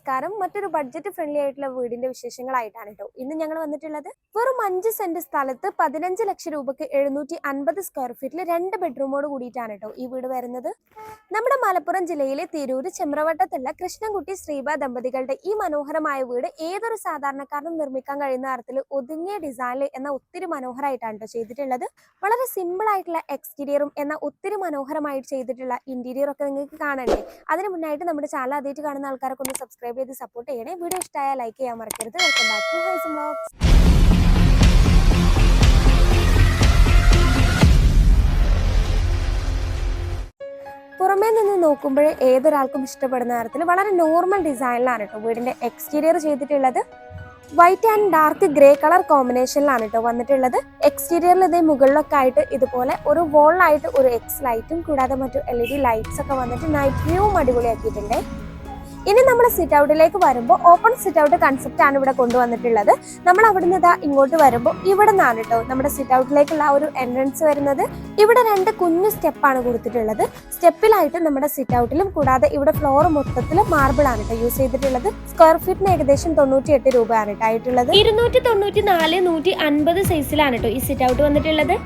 നമസ്കാരം മറ്റൊരു budget friendly ആയിട്ടുള്ള വീടിന്റെ വിശേഷങ്ങളായിട്ടാണ് കേട്ടോ ഇന്ന് ഞങ്ങൾ വന്നിട്ടുള്ളത് വെറും അഞ്ച് സെന്റ് സ്ഥലത്ത് പതിനഞ്ച് ലക്ഷം രൂപക്ക് എഴുന്നൂറ്റി അൻപത് സ്ക്വയർ ഫീറ്റിൽ രണ്ട് ബെഡ്റൂമോട് കൂടിയിട്ടാണ് കേട്ടോ ഈ വീട് വരുന്നത്. നമ്മുടെ മലപ്പുറം ജില്ലയിലെ തിരൂര് ചെമ്രവട്ടത്തുള്ള കൃഷ്ണൻകുട്ടി ശ്രീബ ദമ്പതികളുടെ ഈ മനോഹരമായ വീട് ഏതൊരു സാധാരണക്കാരനും നിർമ്മിക്കാൻ കഴിയുന്ന തരത്തിൽ ഒതുങ്ങിയ ഡിസൈനിൽ എന്ന ഒത്തിരി മനോഹരമായിട്ടാണ് കേട്ടോ ചെയ്തിട്ടുള്ളത്. വളരെ സിമ്പിൾ ആയിട്ടുള്ള എക്സ്റ്റീരിയറും എന്ന ഒത്തിരി മനോഹരമായിട്ട് ചെയ്തിട്ടുള്ള ഇന്റീരിയർ ഒക്കെ നിങ്ങൾക്ക് കാണണ്ടേ? അതിന് മുന്നായിട്ട് നമ്മുടെ ചാനൽ ആദ്യമായിട്ട് കാണുന്ന ആൾക്കാരൊക്കെ ഒന്ന് സബ്സ്ക്രൈബ് ചെയ്ത് സപ്പോർട്ട് ചെയ്യണേ. വീഡിയോ ഇഷ്ടമായ ലൈക്ക് ചെയ്യാൻ മറക്കരുത്. വെൽക്കം ടു ഹൈസ് വ്ളോഗ്സ് പുറമേ നിന്ന് നോക്കുമ്പോഴേ ഏതൊരാൾക്കും ഇഷ്ടപ്പെടുന്ന തരത്തിൽ വളരെ നോർമൽ ഡിസൈനിലാണ് കേട്ടോ വീടിന്റെ എക്സ്റ്റീരിയർ ചെയ്തിട്ടുള്ളത്. White and dark grey colour കോമ്പിനേഷനിലാണ് കേട്ടോ വന്നിട്ടുള്ളത്. എക്സ്റ്റീരിയറിൽ ഇതേ മുകളിലൊക്കെ ആയിട്ട് ഇതുപോലെ ഒരു വോളായിട്ട് ഒരു എക്സ് ലൈറ്റും കൂടാതെ മറ്റു എൽ ഇ ഡി ലൈറ്റ്സ് ഒക്കെ വന്നിട്ട് നൈറ്റ് വ്യൂവും അടിപൊളിയാക്കിയിട്ടുണ്ട്. ഇനി നമ്മൾ സിറ്റ് ഔട്ടിലേക്ക് വരുമ്പോൾ ഓപ്പൺ സിറ്റ് ഔട്ട് കൺസെപ്റ്റ് ആണ് ഇവിടെ കൊണ്ടുവന്നിട്ടുള്ളത്. നമ്മൾ അവിടുന്ന് ഇതാ ഇങ്ങോട്ട് വരുമ്പോൾ ഇവിടെ നിന്നാണ് കേട്ടോ നമ്മുടെ സിറ്റ് ഔട്ടിലേക്കുള്ള ഒരു എൻട്രൻസ് വരുന്നത്. ഇവിടെ രണ്ട് കുഞ്ഞു സ്റ്റെപ്പാണ് കൊടുത്തിട്ടുള്ളത്. സ്റ്റെപ്പിലായിട്ട് നമ്മുടെ സിറ്റ് ഔട്ടിലും കൂടാതെ ഇവിടെ ഫ്ലോർ മൊത്തത്തിൽ മാർബിൾ ആണ് കേട്ടോ യൂസ് ചെയ്തിട്ടുള്ളത്. സ്ക്വയർ ഫീറ്റിന് ഏകദേശം തൊണ്ണൂറ്റി എട്ട് രൂപയാണ് കേട്ടോ ആയിട്ടുള്ളത്. ഇരുന്നൂറ്റി തൊണ്ണൂറ്റി നാല് നൂറ്റി അൻപത് സൈസിലാണ് കേട്ടോ ഈ സിറ്റ് ഔട്ട് വന്നിട്ടുള്ളത്.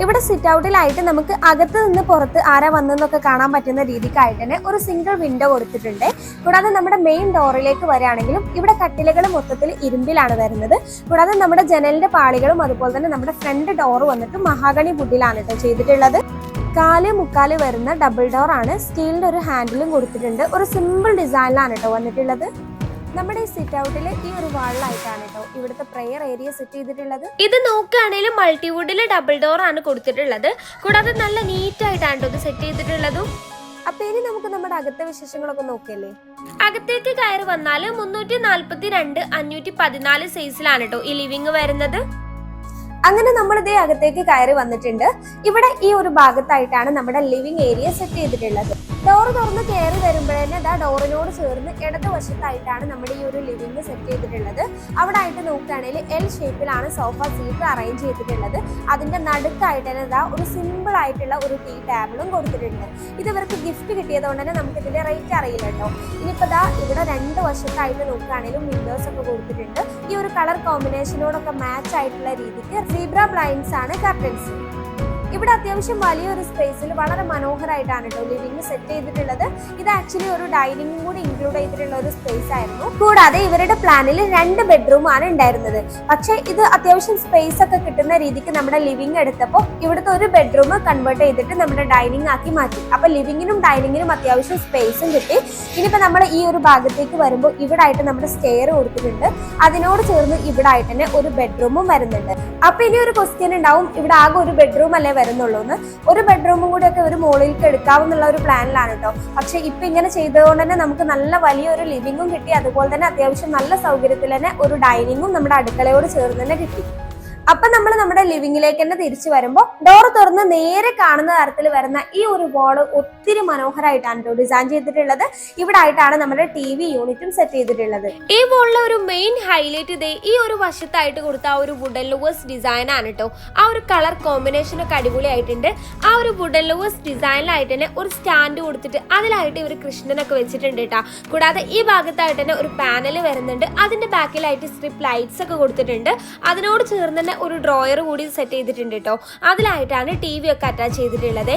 ഇവിടെ സിറ്റ് ഔട്ടിലായിട്ട് നമുക്ക് അകത്ത് നിന്ന് പുറത്ത് ആരാ വന്നെന്നൊക്കെ കാണാൻ പറ്റുന്ന രീതിക്കായിട്ട് തന്നെ ഒരു സിംഗിൾ വിൻഡോ കൊടുത്തിട്ടുണ്ട്. കൂടാതെ നമ്മുടെ മെയിൻ ഡോറിലേക്ക് വരികയാണെങ്കിലും ഇവിടെ കട്ടിലകൾ മൊത്തത്തിൽ ഇരുമ്പിലാണ് വരുന്നത്. കൂടാതെ നമ്മുടെ ജനലിന്റെ പാളികളും അതുപോലെ തന്നെ നമ്മുടെ ഫ്രണ്ട് ഡോർ വന്നിട്ട് മഹാഗണി വുഡിലാണ് കേട്ടോ ചെയ്തിട്ടുള്ളത്. കാൽ മുക്കാൽ വരുന്ന ഡബിൾ ഡോർ ആണ്. സ്റ്റീലിന്റെ ഒരു ഹാൻഡിലും കൊടുത്തിട്ടുണ്ട്. ഒരു സിമ്പിൾ ഡിസൈനിലാണ് കേട്ടോ വന്നിട്ടുള്ളത്. നമ്മുടെ ഈ സിറ്റ് ഔട്ടിൽ ഈ ഒരു വാളിലായിട്ടാണ് കേട്ടോ ഇവിടുത്തെ പ്രെയർ ഏരിയ സെറ്റ് ചെയ്തിട്ടുള്ളത്. ഇത് നോക്കുകയാണെങ്കിലും മൾട്ടിവുഡിൽ ഡബിൾ ഡോർ ആണ് കൊടുത്തിട്ടുള്ളത്. കൂടാതെ നല്ല നീറ്റ് ആയിട്ടാണ് ട്ടോ ഇത് സെറ്റ് ചെയ്തിട്ടുള്ളതും. അപ്പൊ ഇനി നമുക്ക് നമ്മുടെ അകത്തെ വിശേഷങ്ങളൊക്കെ നോക്കിയല്ലേ? അകത്തേക്ക് കയറി വന്നാൽ മുന്നൂറ്റി നാല്പത്തി രണ്ട് അഞ്ഞൂറ്റി പതിനാല് സൈസിലാണ് കേട്ടോ ഈ ലിവിങ് വരുന്നത്. അങ്ങനെ നമ്മൾ ഇതേ അകത്തേക്ക് കയറി വന്നിട്ടുണ്ട്. ഇവിടെ ഈ ഒരു ഭാഗത്തായിട്ടാണ് നമ്മുടെ ലിവിംഗ് ഏരിയ സെറ്റ് ചെയ്തിട്ടുള്ളത്. ഡോർ തുറന്ന് കയറി വരുമ്പോഴേ അതാ ഡോറിനോട് ചേർന്ന് ഇടതുവശത്തായിട്ടാണ് നമ്മുടെ ഈ ഒരു ലിവിംഗ് സെറ്റ് ചെയ്തിട്ടുള്ളത്. അവിടെ ആയിട്ട് നോക്കുകയാണെങ്കിൽ എൽ ഷേപ്പിലാണ് സോഫ സീറ്റ് അറേഞ്ച് ചെയ്തിട്ടുള്ളത്. അതിന്റെ നടുക്കായിട്ട് തന്നെ ഇതാ ഒരു സിമ്പിൾ ആയിട്ടുള്ള ഒരു ടീ ടേബിളും കൊടുത്തിട്ടുണ്ട്. ഇത് ഇവർക്ക് ഗിഫ്റ്റ് കിട്ടിയതുകൊണ്ട് തന്നെ നമുക്ക് ഇതിന്റെ റേറ്റ് അറിയില്ല കേട്ടോ. ഇനിയിപ്പോ ദാ ഇവിടെ രണ്ട് വശത്തായിട്ട് നോക്കുകയാണെങ്കിലും വിൻഡോസ് ഒക്കെ കൊടുത്തിട്ടുണ്ട്. ഈ ഒരു കളർ കോമ്പിനേഷനോടൊക്കെ മാച്ച് ആയിട്ടുള്ള രീതിക്ക് സീബ്ര ബ്ലൈൻഡ്സ് ആണ് കർട്ടൻസ് ഇവിടെ അത്യാവശ്യം വലിയൊരു സ്പേസിൽ വളരെ മനോഹരമായിട്ടാണ് കേട്ടോ ലിവിംഗ് സെറ്റ് ചെയ്തിട്ടുള്ളത്. ഇത് ആക്ച്വലി ഒരു ഡൈനിങ്ങും കൂടി ഇൻക്ലൂഡ് ചെയ്തിട്ടുള്ള ഒരു സ്പേസ് ആയിരുന്നു. കൂടാതെ ഇവരുടെ പ്ലാനിൽ രണ്ട് ബെഡ്റൂം ആണ് ഉണ്ടായിരുന്നത്. പക്ഷേ ഇത് അത്യാവശ്യം സ്പേസ് ഒക്കെ കിട്ടുന്ന രീതിക്ക് നമ്മുടെ ലിവിംഗ് എടുത്തപ്പോൾ ഇവിടുത്തെ ഒരു ബെഡ്റൂം കൺവേർട്ട് ചെയ്തിട്ട് നമ്മുടെ ഡൈനിങ് ആക്കി മാറ്റി. അപ്പൊ ലിവിങ്ങിനും ഡൈനിങ്ങിനും അത്യാവശ്യം സ്പേസും കിട്ടി. ഇനിയിപ്പോ നമ്മൾ ഈ ഒരു ഭാഗത്തേക്ക് വരുമ്പോൾ ഇവിടെ ആയിട്ട് നമ്മുടെ സ്റ്റെയർ കൊടുത്തിട്ടുണ്ട്. അതിനോട് ചേർന്ന് ഇവിടെ ആയിട്ട് തന്നെ ഒരു ബെഡ്റൂമും വരുന്നുണ്ട്. അപ്പൊ ഇനി ഒരു ക്വസ്റ്റ്യൻ ഉണ്ടാവും. ഇവിടെ ആകെ ഒരു ബെഡ്റൂം അല്ലേ വരുന്നുള്ളൂ എന്ന് ഒരു ബെഡ്റൂമും കൂടി ഒക്കെ ഒരു മുകളിലേക്ക് എടുക്കാവുന്നുള്ള ഒരു പ്ലാനിലാണ് കേട്ടോ പക്ഷെ ഇപ്പൊ ഇങ്ങനെ ചെയ്തതുകൊണ്ട് തന്നെ നമുക്ക് നല്ല വലിയൊരു ലിവിംഗും കിട്ടി. അതുപോലെ തന്നെ അത്യാവശ്യം നല്ല സൗകര്യത്തിൽ തന്നെ ഒരു ഡൈനിങ്ങും നമ്മുടെ അടുക്കളയോട് ചേർന്ന് തന്നെ കിട്ടി. അപ്പൊ നമ്മൾ നമ്മുടെ ലിവിങ്ങിലേക്ക് തന്നെ തിരിച്ചു വരുമ്പോൾ ഡോർ തുറന്ന് നേരെ കാണുന്ന തരത്തിൽ വരുന്ന ഈ ഒരു വാൾ ഒത്തിരി മനോഹരമായിട്ടാണ് കേട്ടോ ഡിസൈൻ ചെയ്തിട്ടുള്ളത്. ഇവിടെ ആയിട്ടാണ് നമ്മുടെ ടി വി യൂണിറ്റും സെറ്റ് ചെയ്തിട്ടുള്ളത്. ഈ വോളിലെ ഒരു മെയിൻ ഹൈലൈറ്റ് ഇതേ ഈ ഒരു വശത്തായിട്ട് കൊടുത്ത ആ ഒരു വുഡൻ ലൂവേഴ്സ് ഡിസൈൻ ആണ് കേട്ടോ ആ ഒരു കളർ കോമ്പിനേഷൻ ഒക്കെ അടിപൊളിയായിട്ടുണ്ട്. ആ ഒരു വുഡൻ ലൂവേഴ്സ് ഡിസൈനിലായിട്ട് തന്നെ ഒരു സ്റ്റാൻഡ് കൊടുത്തിട്ട് അതിലായിട്ട് ഇവർ കൃഷ്ണനൊക്കെ വെച്ചിട്ടുണ്ട് കേട്ടോ കൂടാതെ ഈ ഭാഗത്തായിട്ട് തന്നെ ഒരു പാനൽ വരുന്നുണ്ട്. അതിന്റെ ബാക്കിലായിട്ട് സ്ട്രിപ്പ് ലൈറ്റ്സ് ഒക്കെ കൊടുത്തിട്ടുണ്ട്. അതിനോട് ചേർന്ന് തന്നെ ഒരു ഡ്രോയർ കൂടി സെറ്റ് ചെയ്തിട്ടുണ്ട് കേട്ടോ അതിലായിട്ടാണ് ടി വി ഒക്കെ അറ്റാച്ച് ചെയ്തിട്ടുള്ളത്.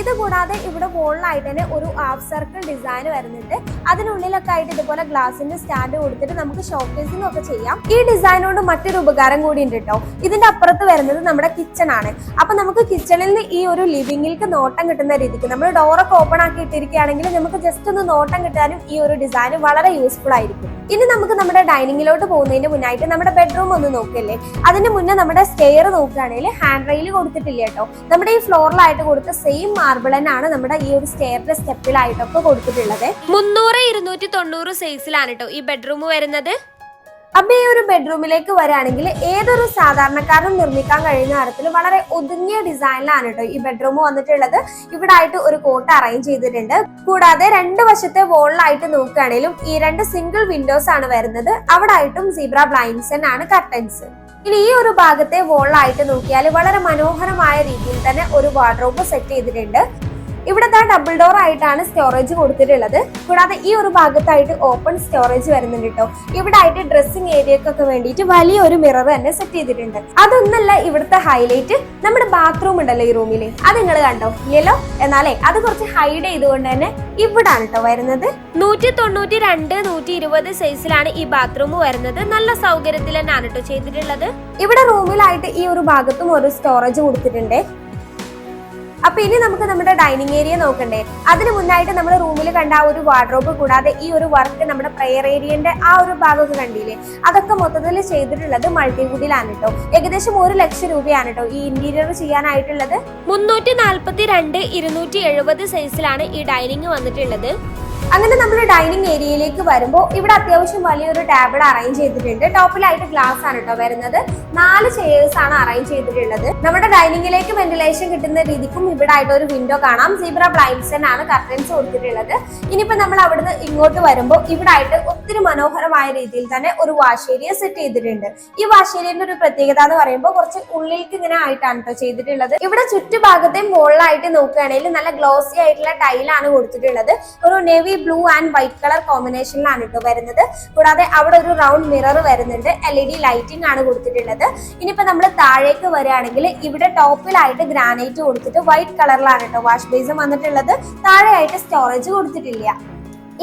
ഇത് കൂടാതെ ഇവിടെ വോളിലായിട്ട് തന്നെ ഒരു ഹാഫ് സർക്കിൾ ഡിസൈൻ വരുന്നുണ്ട്. അതിനുള്ളിലൊക്കെ ആയിട്ട് ഇതുപോലെ ഗ്ലാസിന്റെ സ്റ്റാൻഡ് കൊടുത്തിട്ട് നമുക്ക് ഷോക്കേസിംഗ് ഒക്കെ ചെയ്യാം. ഈ ഡിസൈനോട് മറ്റൊരു ഉപകാരം കൂടി ഉണ്ട് കേട്ടോ ഇതിന്റെ അപ്പുറത്ത് വരുന്നത് നമ്മുടെ കിച്ചൺ ആണ്. അപ്പൊ നമുക്ക് കിച്ചണിൽ നിന്ന് ഈ ഒരു ലിവിംഗിലേക്ക് നോട്ടം കിട്ടുന്ന രീതിക്ക് നമ്മൾ ഡോറൊക്കെ ഓപ്പൺ ആക്കി ഇട്ടിരിക്കുകയാണെങ്കിൽ നമുക്ക് ജസ്റ്റ് ഒന്ന് നോട്ടം കിട്ടാനും ഈ ഒരു ഡിസൈൻ വളരെ യൂസ്ഫുൾ ആയിരിക്കും. ഇനി നമുക്ക് നമ്മുടെ ഡൈനിങ്ങിലോട്ട് പോകുന്നതിന് മുന്നായിട്ട് നമ്മുടെ ബെഡ്റൂം ഒന്ന് നോക്കല്ലേ? അതിന് മുന്നേ നമ്മുടെ സ്റ്റെയർ നോക്കുകയാണെങ്കിൽ ഹാൻഡ് റെയിൽ കൊടുത്തിട്ടില്ല കേട്ടോ. നമ്മുടെ ഈ ഫ്ലോറിലായിട്ട് കൊടുത്ത സെയിം മാർബിൾ തന്നെയാണ് നമ്മുടെ ഈ ഒരു സ്റ്റെയറിന്റെ സ്റ്റെപ്പിലായിട്ടൊക്കെ കൊടുത്തിട്ടുള്ളത്. മുന്നൂറ് ഇരുന്നൂറ്റി തൊണ്ണൂറ് സൈസിലാണ് കേട്ടോ ഈ ബെഡ്റൂം വരുന്നത്. അപ്പൊ ഈ ഒരു ബെഡ്റൂമിലേക്ക് വരാണെങ്കിൽ ഏതൊരു സാധാരണക്കാരനും നിർമ്മിക്കാൻ കഴിയുന്ന തരത്തിൽ വളരെ ഒതുങ്ങിയ ഡിസൈനിലാണ് കേട്ടോ ഈ ബെഡ്റൂം വന്നിട്ടുള്ളത്. ഇവിടെ ആയിട്ട് ഒരു കോട്ട് അറേഞ്ച് ചെയ്തിട്ടുണ്ട്. കൂടാതെ രണ്ട് വശത്തെ വോളിലായിട്ട് നോക്കുകയാണെങ്കിലും ഈ രണ്ട് സിംഗിൾ വിൻഡോസ് ആണ് വരുന്നത്. അവിടെ ആയിട്ടും സീബ്ര ബ്ലൈൻഡ്സ് ആണ് കർട്ടൻസ് ഇനി ഈ ഒരു ഭാഗത്തെ വോളിലായിട്ട് നോക്കിയാൽ വളരെ മനോഹരമായ രീതിയിൽ തന്നെ ഒരു വാർഡ്രോബ് സെറ്റ് ചെയ്തിട്ടുണ്ട്. ഇവിടെ ദാ ഡബിൾ ഡോർ ആയിട്ടാണ് സ്റ്റോറേജ് കൊടുത്തിട്ടുള്ളത്. കൂടാതെ ഈ ഒരു ഭാഗത്തായിട്ട് ഓപ്പൺ സ്റ്റോറേജ് വരുന്നുണ്ട് കേട്ടോ ഇവിടെ ആയിട്ട് ഡ്രസ്സിംഗ് ഏരിയക്കൊക്കെ വേണ്ടിയിട്ട് വലിയൊരു മിറർ തന്നെ സെറ്റ് ചെയ്തിട്ടുണ്ട്. അതൊന്നല്ല ഇവിടുത്തെ ഹൈലൈറ്റ് നമ്മുടെ ബാത്റൂം ഉണ്ടല്ലോ ഈ റൂമിൽ അത് നിങ്ങൾ കണ്ടോ? ഇല്ലല്ലോ എന്നാലേ അത് കുറച്ച് ഹൈഡ് ചെയ്തുകൊണ്ട് തന്നെ ഇവിടാണ് കേട്ടോ വരുന്നത്. നൂറ്റി തൊണ്ണൂറ്റി രണ്ട് നൂറ്റി ഇരുപത് സൈസിലാണ് ഈ ബാത്റൂം വരുന്നത്. നല്ല സൗകര്യത്തിൽ തന്നെയാണ് കേട്ടോ ചെയ്തിട്ടുള്ളത്. ഇവിടെ റൂമിലായിട്ട് ഈ ഒരു ഭാഗത്തും ഒരു സ്റ്റോറേജ് കൊടുത്തിട്ടുണ്ട്. അപ്പൊ ഇനി നമുക്ക് നമ്മുടെ ഡൈനിങ് ഏരിയ നോക്കണ്ടേ? അതിന് മുന്നായിട്ട് നമ്മൾ റൂമിൽ കണ്ട ആ ഒരു വാർഡ്രോബ് കൂടാതെ ഈ ഒരു വർക്ക് നമ്മുടെ പ്രെയർ ഏരിയന്റെ ആ ഒരു ഭാഗമൊക്കെ കണ്ടില്ലേ? അതൊക്കെ മൊത്തത്തിൽ ചെയ്തിട്ടുള്ളത് മൾട്ടിവുഡിലാണ് കേട്ടോ ഏകദേശം ഒരു ലക്ഷം രൂപയാണ് കേട്ടോ ഈ ഇന്റീരിയർ ചെയ്യാനായിട്ടുള്ളത്. മുന്നൂറ്റി നാൽപ്പത്തി രണ്ട് ഇരുന്നൂറ്റി എഴുപത് സൈസിലാണ് ഈ ഡൈനിങ് വന്നിട്ടുള്ളത്. അങ്ങനെ നമ്മൾ ഡൈനിങ് ഏരിയയിലേക്ക് വരുമ്പോൾ ഇവിടെ അത്യാവശ്യം വലിയൊരു ടേബിൾ അറേഞ്ച് ചെയ്തിട്ടുണ്ട്. ടോപ്പിലായിട്ട് ഗ്ലാസ് ആണ് കേട്ടോ വരുന്നത്. നാല് ചെയേഴ്സ് ആണ് അറേഞ്ച് ചെയ്തിട്ടുള്ളത്. നമ്മുടെ ഡൈനിങ്ങിലേക്ക് വെന്റിലേഷൻ കിട്ടുന്ന രീതിക്കും ഇവിടെ ആയിട്ട് ഒരു വിൻഡോ കാണാം. സീബ്ര ബ്ലൈൻഡ്സ് ആണ് കർട്ടൻസ് കൊടുത്തിട്ടുള്ളത്. ഇനിയിപ്പോ നമ്മൾ അവിടുന്ന് ഇങ്ങോട്ട് വരുമ്പോൾ ഇവിടെ ആയിട്ട് ഒത്തിരി മനോഹരമായ രീതിയിൽ തന്നെ ഒരു വാഷ് ഏരിയ സെറ്റ് ചെയ്തിട്ടുണ്ട്. ഈ വാഷ് ഒരു പ്രത്യേകത എന്ന് പറയുമ്പോൾ കുറച്ച് ഉള്ളിലേക്ക് ഇങ്ങനെ ആയിട്ടാണ് കേട്ടോ ചെയ്തിട്ടുള്ളത്. ഇവിടെ ചുറ്റുഭാഗത്തെ മുകളിലായിട്ട് നോക്കുകയാണെങ്കിൽ നല്ല ഗ്ലോസി ആയിട്ടുള്ള ടൈലാണ് കൊടുത്തിട്ടുള്ളത്. ഒരു navy blue and white colour കോമ്പിനേഷനിലാണ് കേട്ടോ വരുന്നത്. കൂടാതെ അവിടെ ഒരു റൗണ്ട് മിറർ വരുന്നുണ്ട്. എൽ ഇ ഡി ലൈറ്റിംഗ് ആണ് കൊടുത്തിട്ടുള്ളത്. ഇനിയിപ്പോ നമ്മൾ താഴേക്ക് വരികയാണെങ്കിൽ ഇവിടെ ടോപ്പിലായിട്ട് ഗ്രാനൈറ്റ് കൊടുത്തിട്ട് വൈറ്റ് കളറിലാണ് കേട്ടോ വാഷ് ബേസും വന്നിട്ടുള്ളത്. താഴെയായിട്ട് സ്റ്റോറേജ് കൊടുത്തിട്ടില്ല.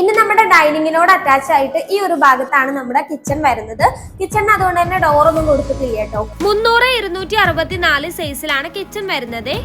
ഇനി നമ്മുടെ ഡൈനിങ്ങിനോട് അറ്റാച്ച് ആയിട്ട് ഈ ഒരു ഭാഗത്താണ് നമ്മുടെ കിച്ചൺ വരുന്നത്. കിച്ചണിന് അതുകൊണ്ട് തന്നെ ഡോറൊന്നും കൊടുത്തിട്ടില്ല കേട്ടോ മുന്നൂറ് ഇരുന്നൂറ്റി അറുപത്തി നാല് സൈസിലാണ് കിച്ചൺ വരുന്നത്.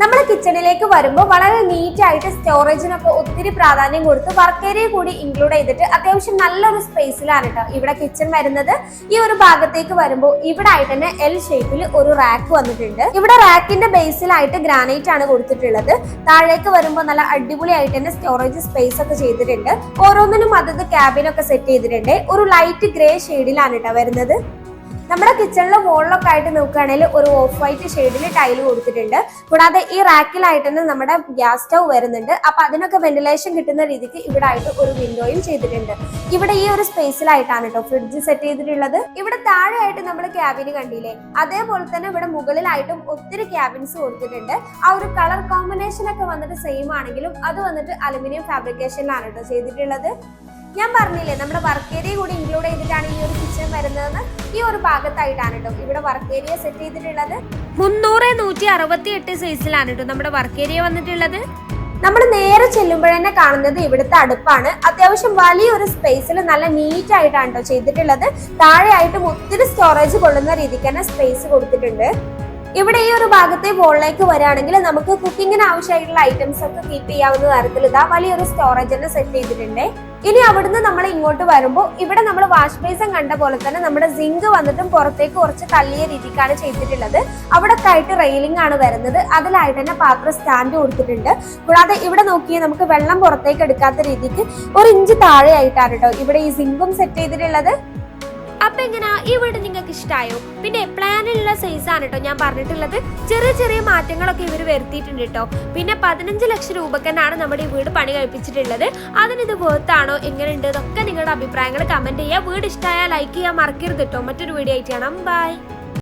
നമ്മൾ കിച്ചണിലേക്ക് വരുമ്പോൾ വളരെ നീറ്റ് ആയിട്ട് സ്റ്റോറേജിനൊക്കെ ഒത്തിരി പ്രാധാന്യം കൊടുത്ത് വർക്ക് ഏരിയ കൂടി ഇൻക്ലൂഡ് ചെയ്തിട്ട് അത്യാവശ്യം നല്ലൊരു സ്പേസിലാണ് കേട്ടോ ഇവിടെ കിച്ചൺ വരുന്നത്. ഈ ഒരു ഭാഗത്തേക്ക് വരുമ്പോൾ ഇവിടെ ആയിട്ട് തന്നെ എൽ ഷേപ്പിൽ ഒരു റാക്ക് വന്നിട്ടുണ്ട്. ഇവിടെ റാക്കിന്റെ ബേസിലായിട്ട് ഗ്രാനൈറ്റ് ആണ് കൊടുത്തിട്ടുള്ളത്. താഴേക്ക് വരുമ്പോൾ നല്ല അടിപൊളിയായിട്ട് തന്നെ സ്റ്റോറേജ് സ്പേസ് ഒക്കെ ചെയ്തിട്ടുണ്ട്. ഓരോന്നിനും അതത് ക്യാബിനൊക്കെ സെറ്റ് ചെയ്തിട്ടുണ്ട്. ഒരു ലൈറ്റ് ഗ്രേ ഷെയ്ഡിലാണ് കേട്ടോ വരുന്നത്. നമ്മുടെ കിച്ചണിലെ വോളിലൊക്കെ ആയിട്ട് നോക്കുകയാണെങ്കിൽ ഒരു ഓഫ് വൈറ്റ് ഷെയ്ഡിൽ ടൈൽ കൊടുത്തിട്ടുണ്ട്. കൂടാതെ ഈ റാക്കിലായിട്ട് തന്നെ നമ്മുടെ ഗ്യാസ് സ്റ്റൗ വരുന്നുണ്ട്. അപ്പൊ അതിനൊക്കെ വെന്റിലേഷൻ കിട്ടുന്ന രീതിക്ക് ഇവിടെ ആയിട്ട് ഒരു വിൻഡോയും ചെയ്തിട്ടുണ്ട്. ഇവിടെ ഈ ഒരു സ്പേസിലായിട്ടാണ് കേട്ടോ ഫ്രിഡ്ജ് സെറ്റ് ചെയ്തിട്ടുള്ളത്. ഇവിടെ താഴെയായിട്ട് നമ്മൾ ക്യാബിന് കണ്ടില്ലേ? അതേപോലെ തന്നെ ഇവിടെ മുകളിലായിട്ടും ഒത്തിരി ക്യാബിൻസ് കൊടുത്തിട്ടുണ്ട്. ആ ഒരു കളർ കോമ്പിനേഷൻ ഒക്കെ വന്നിട്ട് സെയിം ആണെങ്കിലും അത് വന്നിട്ട് അലുമിനിയം ഫാബ്രിക്കേഷനിലാണ് കേട്ടോ ചെയ്തിട്ടുള്ളത്. ഞാൻ പറഞ്ഞില്ലേ നമ്മുടെ വർക്ക് ഏരിയ കൂടി ഇൻക്ലൂഡ് ചെയ്തിട്ടാണ് ഈ ഒരു കിച്ചൺ വരുന്നതെന്ന്? ഈ ഒരു ഭാഗത്തായിട്ടാണ് കേട്ടോ ഇവിടെ വർക്ക് ഏരിയ സെറ്റ് ചെയ്തിട്ടുള്ളത്. മുന്നൂറ് നൂറ്റി അറുപത്തി എട്ട് സൈസിലാണ് കേട്ടോ നമ്മുടെ വർക്ക് ഏരിയ വന്നിട്ടുള്ളത്. നമ്മൾ നേരെ ചെല്ലുമ്പോഴന്നെ കാണുന്നത് ഇവിടുത്തെ അടുപ്പാണ്. അത്യാവശ്യം വലിയൊരു സ്പേസിൽ നല്ല നീറ്റ് ആയിട്ടാണ് കേട്ടോ ചെയ്തിട്ടുള്ളത്. താഴെയായിട്ടും ഒത്തിരി സ്റ്റോറേജ് കൊള്ളുന്ന രീതിക്ക് തന്നെ സ്പേസ് കൊടുത്തിട്ടുണ്ട്. ഇവിടെ ഈ ഒരു ഭാഗത്തെ വോളിലേക്ക് വരാണെങ്കിൽ നമുക്ക് കുക്കിങ്ങിന് ആവശ്യമായിട്ടുള്ള ഐറ്റംസ് ഒക്കെ കീപ്പ് ചെയ്യാവുന്ന തരത്തിൽ ഇതാ വലിയൊരു സ്റ്റോറേജ് തന്നെ സെറ്റ് ചെയ്തിട്ടുണ്ട്. ഇനി അവിടുന്ന് നമ്മൾ ഇങ്ങോട്ട് വരുമ്പോൾ ഇവിടെ നമ്മൾ വാഷ് ബേസൻ കണ്ട പോലെ തന്നെ നമ്മുടെ സിങ്ക് വന്നിട്ടും പുറത്തേക്ക് കുറച്ച് തള്ളിയ രീതിക്കാണ് ചെയ്തിട്ടുള്ളത്. അവിടെ ആയിട്ട് റെയിലിംഗ് ആണ് വരുന്നത്. അതിലായിട്ട് തന്നെ പാത്രം സ്റ്റാൻഡ് കൊടുത്തിട്ടുണ്ട്. കൂടാതെ ഇവിടെ നോക്കിയാൽ നമുക്ക് വെള്ളം പുറത്തേക്ക് എടുക്കാത്ത രീതിക്ക് ഒരു ഇഞ്ച് താഴെയായിട്ടാണ് കേട്ടോ ഇവിടെ ഈ സിങ്കും സെറ്റ് ചെയ്തിട്ടുള്ളത്. അപ്പൊ എങ്ങനെയാ ഈ വീട് ഇഷ്ടമായോ പിന്നെ പ്ലാനിലുള്ള സൈസ് ആണ് കേട്ടോ ഞാൻ പറഞ്ഞിട്ടുള്ളത്. ചെറിയ ചെറിയ മാറ്റങ്ങളൊക്കെ ഇവർ വരുത്തിയിട്ടുണ്ട് കേട്ടോ പിന്നെ പതിനഞ്ച് ലക്ഷം രൂപക്കെന്നാണ് നമ്മുടെ ഈ വീട് പണി കഴിപ്പിച്ചിട്ടുള്ളത്. അതിനിത് വേർത്താണോ എങ്ങനെയുണ്ട്? ഇതൊക്കെ നിങ്ങളുടെ അഭിപ്രായങ്ങൾ കമന്റ് ചെയ്യുക വീട് ഇഷ്ടമായാൽ ലൈക്ക് ചെയ്യാൻ മറക്കരുത് കേട്ടോ മറ്റൊരു വീഡിയോ ആയിട്ട് കാണാം. ബൈ